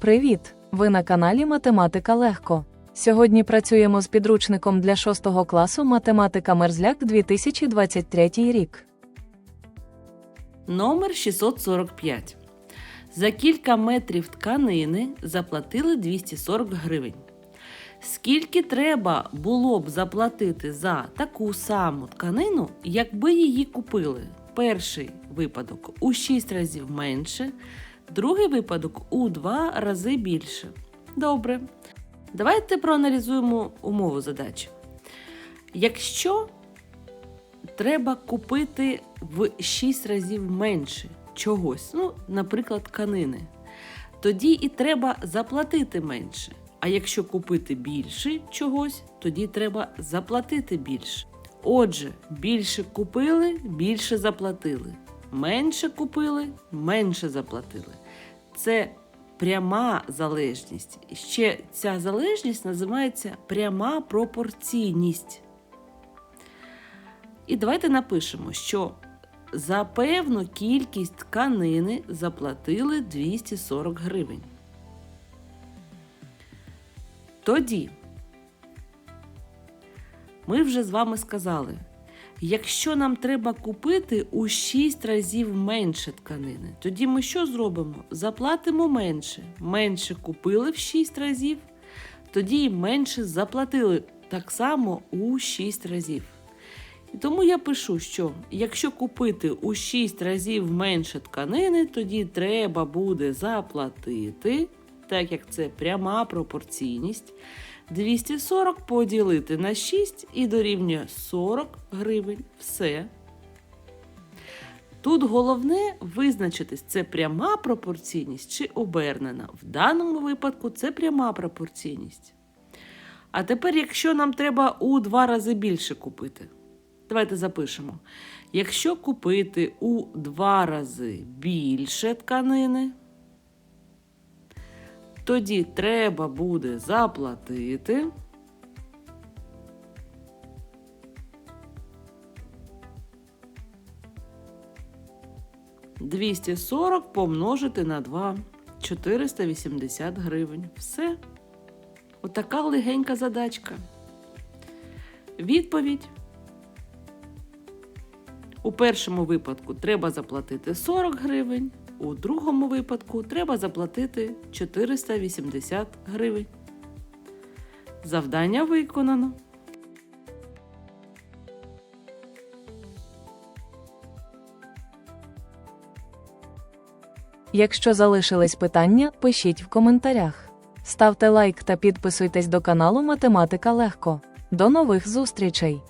Привіт! Ви на каналі Математика Легко. Сьогодні працюємо з підручником для 6 класу Математика Мерзляк 2023 рік. Номер 645. За кілька метрів тканини заплатили 240 гривень. Скільки треба було б заплатити за таку саму тканину, якби її купили? Перший випадок у 6 разів менше, другий випадок у 2 рази більше. Добре. Давайте проаналізуємо умову задачі. Якщо треба купити в 6 разів менше чогось, ну, наприклад, тканини, тоді і треба заплатити менше. А якщо купити більше чогось, тоді треба заплатити більше. Отже, більше купили, більше заплатили. Менше купили, менше заплатили. Це пряма залежність. Ще ця залежність називається пряма пропорційність. І давайте напишемо, що за певну кількість тканини заплатили 240 гривень. Тоді ми вже з вами сказали, якщо нам треба купити у 6 разів менше тканини, тоді ми що зробимо? Заплатимо менше. Менше купили в 6 разів, тоді менше заплатили так само у 6 разів. І тому я пишу, що якщо купити у 6 разів менше тканини, тоді треба буде заплатити, так як це пряма пропорційність, 240 поділити на 6 і дорівнює 40 гривень. Все. Тут головне визначитись, це пряма пропорційність чи обернена. В даному випадку це пряма пропорційність. А тепер, якщо нам треба у два рази більше купити. Давайте запишемо. Якщо купити у два рази більше тканини, тоді треба буде заплатити. Двісті сорок помножити на 2 480 гривень. Все. Отака легенька задачка. Відповідь. У першому випадку треба заплатити 40 гривень, у другому випадку треба заплатити 480 гривень. Завдання виконано. Якщо залишились питання, пишіть в коментарях. Ставте лайк та підписуйтесь до каналу Математика Легко. До нових зустрічей!